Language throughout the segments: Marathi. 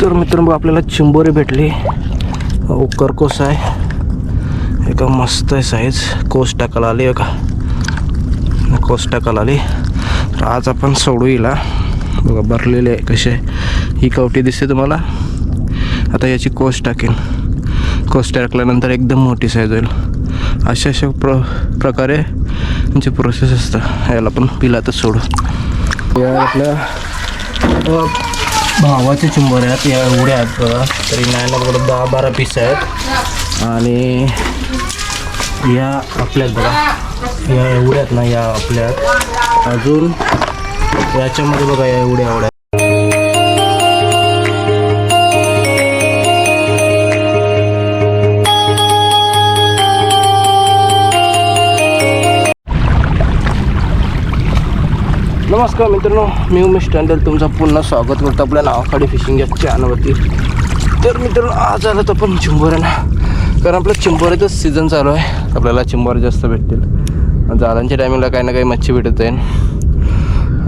तर मित्रांनो आपल्याला चिंबोरी भेटली. उकर कोस आहे. एका मस्त आहे साईज कोस टाकायला आली एका कोस टाकायला आली. तर आज आपण सोडू हिला. बघा भरलेले आहे कसे ही कवटी दिसते तुम्हाला. आता याची कोस टाकेन. कोस टाकल्यानंतर एकदम मोठी साईज होईल. अशा अशा प्र प्रकारे म्हणजे प्रोसेस असतं. याला पण पिला तर सोडू. या आपल्या भावाचे चिंबर आहेत या एवढ्या आहेत बघा. तरी नाही ना बघा दहा बारा पीस आहेत. आणि या आपल्यात बघा. या एवढ्यात ना या आपल्यात. अजून याच्यामध्ये बघा या एवढ्या एवढ्या नमस्कार मित्रांनो मी उमेश टँडल तुमचं पुन्हा स्वागत करतो आपल्या नावाखाडी फिशिंग या चॅनलवरती तर मित्रांनो आज आलं तर पण चिंबोऱ्याना कारण आपलं चिंबोऱ्याचं सीझन चालू आहे. आपल्याला चिंबोरे जास्त भेटतील. जाळांच्या टायमिंगला काही ना काही मच्छी भेटत आहे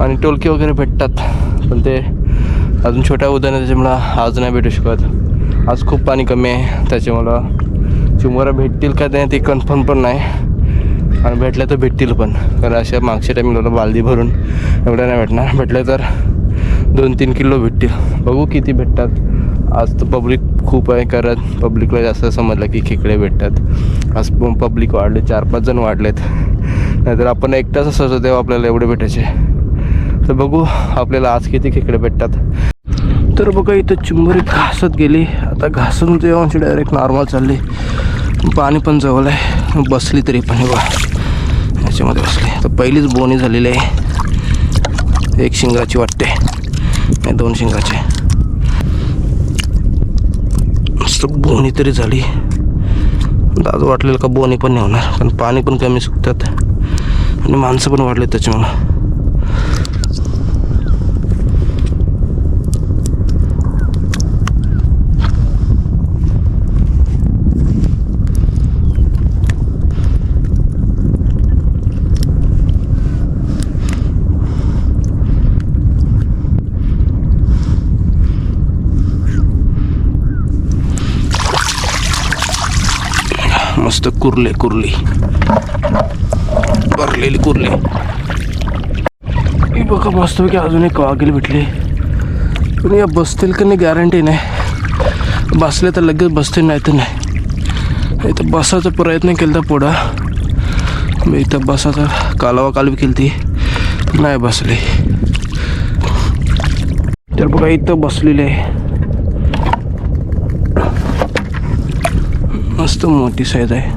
आणि टोलके वगैरे भेटतात. पण ते अजून छोट्या उद्याने त्याच्यामुळं आज नाही भेटू शकत. आज खूप पाणी कमी आहे. त्याच्यामुळं चिंबोऱ्या भेटतील का ते कन्फर्म पण नाही. आणि भेटल्या तर भेटतील पण. कारण अशा मागच्या टाईमला बालदी भरून एवढ्या नाही भेटणार. भेटल्या तर दोन तीन किलो भेटतील. बघू किती भेटतात. आज तर पब्लिक खूप आहे कारण पब्लिकला जास्त समजलं की खेकडे भेटतात. आज पब्लिक वाढले चार पाच जण वाढलेत. नाहीतर आपण एकटाच असतो तेव्हा आपल्याला एवढे भेटायचे. तर बघू आपल्याला आज किती खेकडे भेटतात. तर बघा इथं चिंबरी घासत गेली. आता घासून जेव्हा डायरेक्ट नॉर्मल चालली. पाणी पण जवळ आहे. बसली तरी पण हे बा याच्यामध्ये बसली तर पहिलीच बोनी झालेली आहे. एक शिंगाची वाटते. दोन शिंगाचे. मस्त बोनी तरी झाली. दादा वाटलेलं का बोनी पण नाही होणार. पण पाणी पण कमी सुकतात. आणि माणसं पण वाढले त्याच्यामुळं. मस्त कुर्ले कुर्ली. भरलेली कुरले. ही बघा मस्तपैकी अजून एक वाघेल भेटली. पण या बसतील का नाही गॅरंटी नाही. बसले तर लगेच बसतील नाही तर नाही. इथं बसायचा प्रयत्न केला तर पुढं. मी इथं बसायचा कालवा कालवी केली ती नाही बसली. तर बघा इथं बसलेली आहे. मस्त मोठी साईज आहे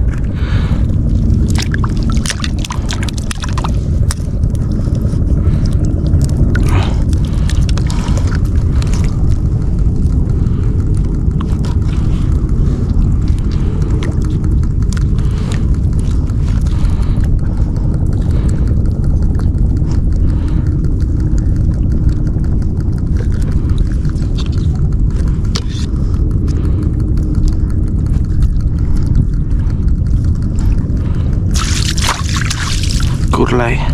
कुर्ला आहे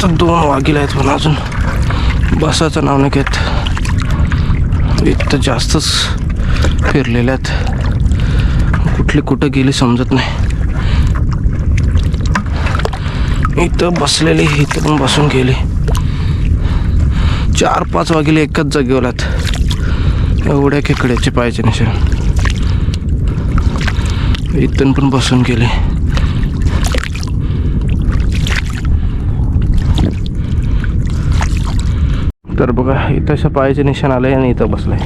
तर दोन आहेत मला अजून बसाचं नाव नाही घेत. एक तर जास्तच फिरलेले आहेत. कुठली कुठं गेली समजत नाही. इथं बसलेली इथं पण बसून गेली. चार पाच वागेले एकाच जागेवर आहेत. एवढ्या खेकड्याचे पाहिजे नसेल इथून पण बसून गेले. तर बघा इथं अशा पायाचे निशाण आले आणि इथं बसलाय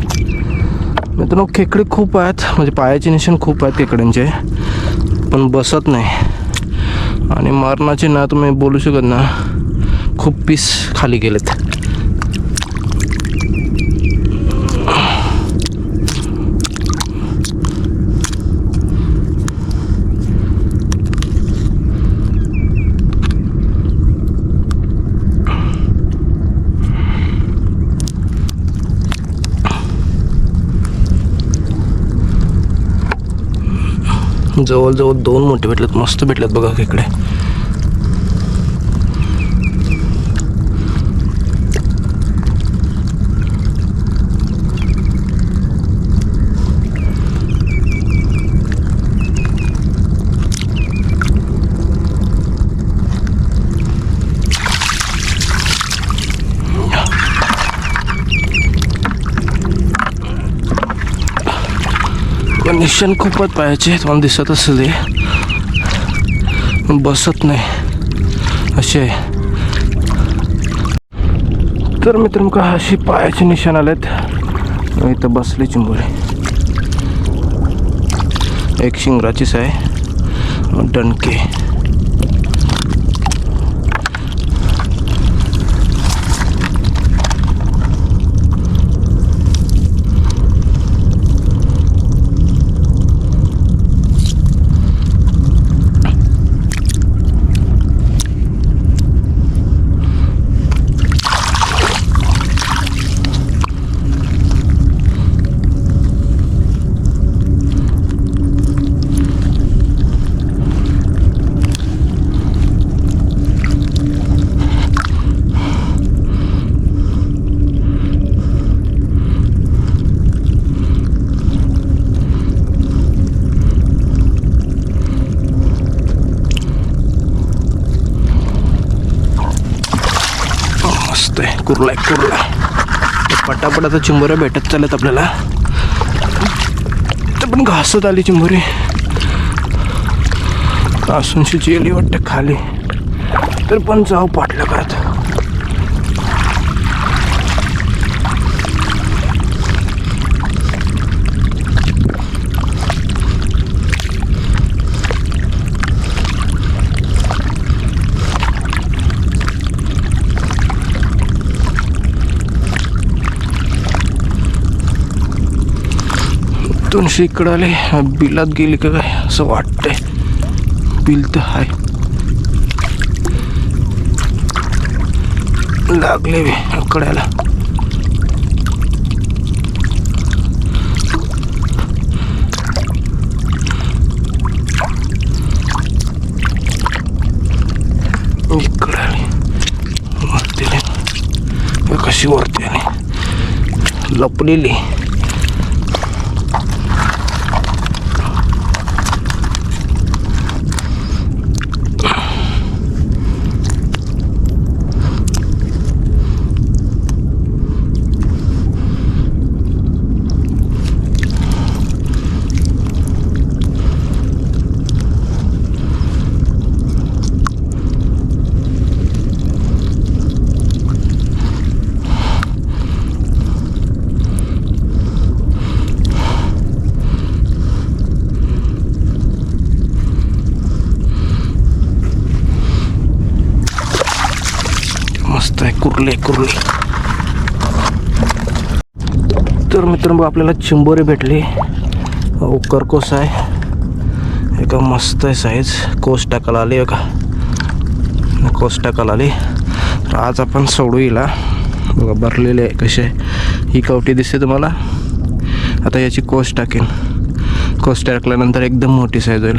मित्रांनो खेकडे खूप आहेत. म्हणजे पायाचे निशाण खूप आहेत खेकड्यांचे. पण बसत नाही. आणि मरणाचे ना तुम्ही बोलू शकत ना खूप पीस खाली गेलेत. जवळजवळ दोन मोठे भेटलेत मस्त भेटलेत बघा इकडे. कंडिशन खूपच पायाचे तुम्हाला दिसत असेल बसत नाही. असे तर मित्र का अशी पायाचे निशाण आलेत? इथं बसले चिंबोरे एक शिंगराचीच आहे. डणके. मस्त एक कुर्ला आहे पटापटाचा पटापट आता चिंबोऱ्या भेटत चालत आपल्याला. तर पण घासत आली चिंबोरी. शिची जेली वाटतं खाली. तर पण जाऊ पाटलं करत दोनशे इकडं आले. बिलात गेले का काय? असं वाटतंय. बिल तर आहे लागले बे कड्याला इकडे कशी वरती आली? लपलेली मस्त आहे कुर्ले कुर्ले. तर मित्रांनो आपल्याला चिंबोरी भेटली. ओकर कोस आहे. एका मस्त आहे साईज कोस टाकायला आली एका कोस टाकायला आली. तर आज आपण सोडू हिला. बघा भरलेले आहे कसे ही कवटी दिसते तुम्हाला. आता याची कोस टाकेन. कोस टाकल्यानंतर एकदम मोठी साईज होईल.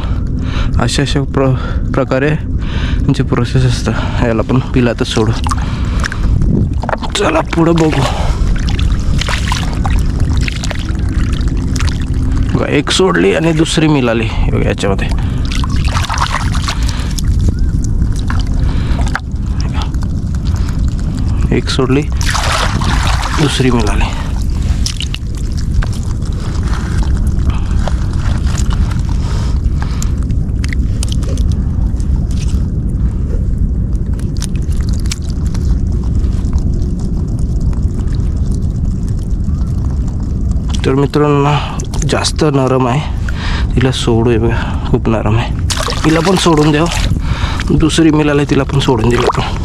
अशा अशा प्र प्रकारे म्हणजे प्रोसेस असतं. याला पण पिला तर सोडू. चला पुढं बघू. एक सोडली आणि दुसरी मिळाली. याच्यामध्ये. एक सोडली दुसरी मिळाली. तर मित्रांनो जास्त नरम आहे. तिला सोडू आहे बघा खूप नरम आहे. तिला पण सोडून द्यावं हो. दुसरी मिळाली तिला पण सोडून दिलं आपण.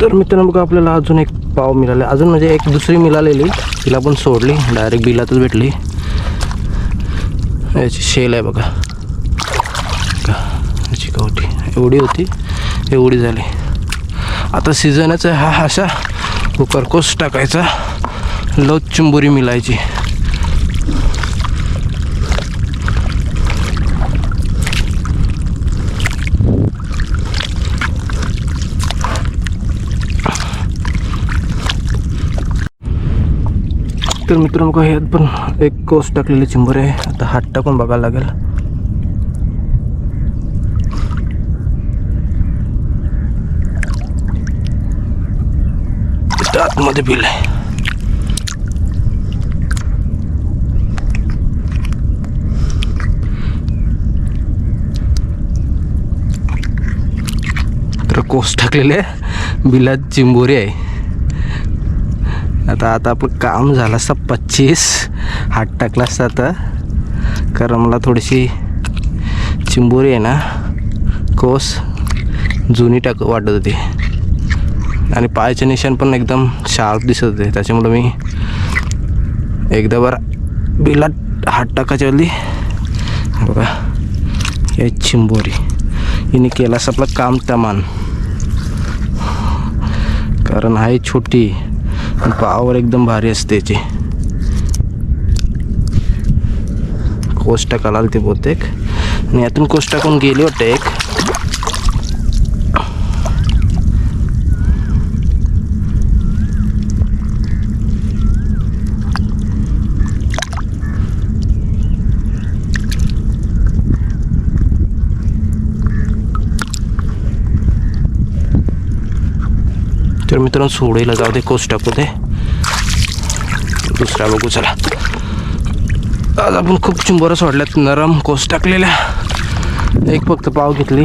तर मित्रांनो बघा आपल्याला अजून एक पाव मिळाले अजून म्हणजे एक दुसरी मिळालेली तिला पण सोडली. डायरेक्ट बिलातच भेटली. याची शेल आहे बघा. याची कवटी एवढी होती एवढी झाली. आता सीझनच आहे हा असा कुकरकोस टाकायचा. लवच चिंबोरी मिलायची. तर मित्रांनो का ह्यात पण एक कोस टाकलेली चिंबोरे आहे. आता हात टाकून बघायला लागेल इथं आतमध्ये बिल आहे. तर कोस टाकलेले बिलात चिंबोरी आहे. आता आता आपलं काम झालं असतं पच्चीस. हात टाकला असता आता कारण मला थोडीशी चिंबोरी आहे ना. कोस जुनी टाक वाटत होती. आणि पायाचे निशाण पण एकदम शार्प दिसत होते. त्याच्यामुळं मी एकदा बरं बिलात हात टाकायच्या वेळी बघा हे चिंबोरी. हिने केलास असं आपलं काम तमान. कारण आहे छोटी. पावर एकदम भारी असते याची. कोस्ट टाकायला ते बहुतेक. आणि यातून कोस टाकून गेली वाटतं एक तर मित्रांनो सोडेला जाऊ दे कोस टाकू दे। दुसरा बघू चला। आज आपण खूप चिंबोरं सोडल्यात नरम कोस टाकलेल्या। एक फक्त पाव घेतली।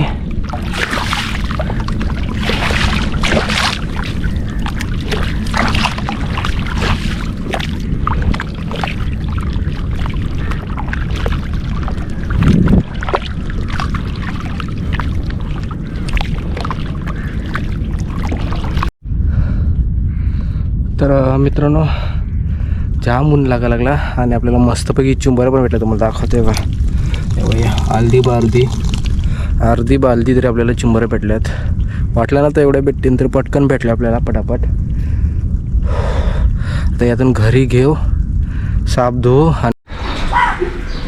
तर मित्रांनो जाम ऊन लागायला लागला आणि आपल्याला मस्तपैकी चुंबर पण भेटलं तुम्हाला दाखवते बघा. हे बघा, अर्धी बार्धी अर्धी बालदी तरी आपल्याला चिंबरं भेटल्यात. वाटलं ना तर एवढ्या भेटतील तर पटकन भेटले आपल्याला पटापट. आता यातून घरी घेऊ साप धुवू आणि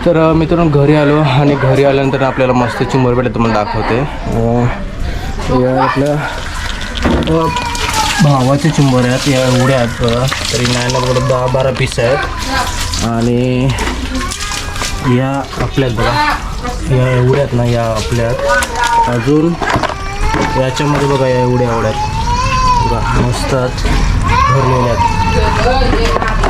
तर मित्रांनो घरी आलो आणि घरी आल्यानंतर आपल्याला मस्त चिंबर भेटले तुम्हाला दाखवते. आपलं आपल्या भावाचे चिंबर आहेत या एवढ्या आहेत बघा. तरी नाही ना दहा बारा पीस आहेत. आणि या आपल्यात बघा. या एवढ्यात ना या आपल्यात. अजून याच्यामध्ये बघा या एवढ्या एवढ्यात बघा मस्त भरलेल्या आहेत.